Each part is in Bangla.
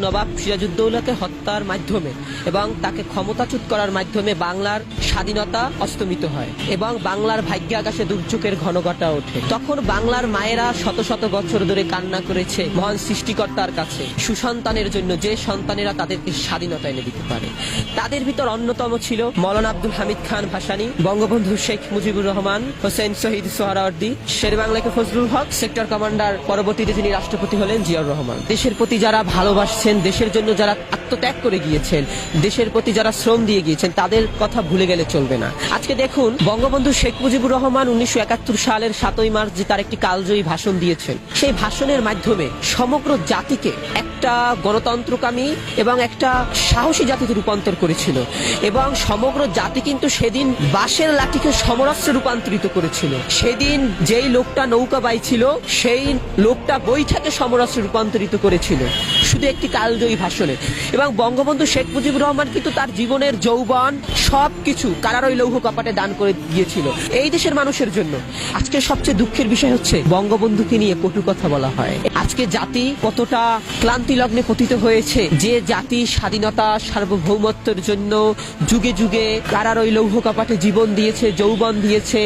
নবাব সিরাজউদ্দৌলাকে হত্যার মাধ্যমে এবং তাকে ক্ষমতাচ্যুত করার মাধ্যমে বাংলার স্বাধীনতা অস্তমিত হয় এবং বাংলার ভাগ্য আকাশে দুর্যোগের ঘনঘটা ওঠে। তখন বাংলার মায়েরা শত শত বছর ধরে কান্না করেছে মহান সৃষ্টিকর্তার কাছে। সুসন্তানের জন্য যে সন্তানেরা তাদেরকে স্বাধীনতা এনে দিতে পারে। তাদের ভিতর অন্যতম ছিল মৌলানা আব্দুল হামিদ খান ভাসানী, বঙ্গবন্ধু শেখ মুজিবুর রহমান, হোসেন শহীদ শের বাংলাকে ফজলুল হক, সেক্টর কমান্ডার, পরবর্তীতে তিনি রাষ্ট্রপতি হলেন জিয়াউর রহমান। দেশের প্রতি যারা ভালোবাসছেন, দেশের জন্য যারা আত্মত্যাগ করে গিয়েছেন, দেশের প্রতি যারা শ্রম দিয়ে গিয়েছেন, তাদের কথা ভুলে গেলে চলবে না। আজকে দেখুন, বঙ্গবন্ধু শেখ মুজিবুর রহমান উনিশশো একাত্তর সালের সাতই মার্চ যে তার একটি কালজয়ী ভাষণ দিয়েছেন। সেই ভাষণের মাধ্যমে সমগ্র জাতিকে একটা গণতন্ত্রকামী এবং একটা সাহসী জাতিতে রূপান্তর করেছিল। এবং সমগ্র জাতি কিন্তু সেদিন বাঁশের লাঠিকে সমরাস্ত্রে রূপান্তরিত করেছিল। সেদিন যেই লোকটা নৌকা বাইছিল, সেই লোকটা বৈঠাকে সমরাস্ত্রে রূপান্তরিত করেছিল। শুধু একটি কালজয়ী ভাষণে। এবং বঙ্গবন্ধু শেখ মুজিবুর রহমান কিন্তু তার জীবনের যৌবন সব সবকিছু কারারই লৌহ কপাটে দান করে দিয়েছিল এই দেশের মানুষের জন্য। আজকে সবচেয়ে দুঃখের বিষয় হচ্ছে বঙ্গবন্ধুকে নিয়ে কটু কথা বলা হয়। আজকে জাতি কতটা ক্লান্তি লগ্নে পতিত হয়েছে। যে জাতি স্বাধীনতা, সার্বভৌমত্বের জন্য যুগে যুগে কারারই লৌহ কপাটে জীবন দিয়েছে, যৌবন দিয়েছে,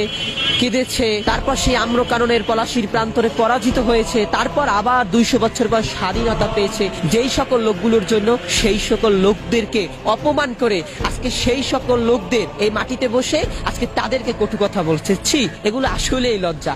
কেঁদেছে। তারপর সেই আম্রকাননের পলাশির প্রান্তরে পরাজিত হয়েছে। তারপর আবার দুইশো বছর পর স্বাধীনতা পেয়েছে। যেই সকল লোকগুলোর জন্য সেই সকল লোকদেরকে অপমান করে আজকে সেই সকল লোকদের এই মাটিতে বসে আজকে তাদেরকে কটু কথা বলছে। ছি, এগুলো আসলেই লজ্জা।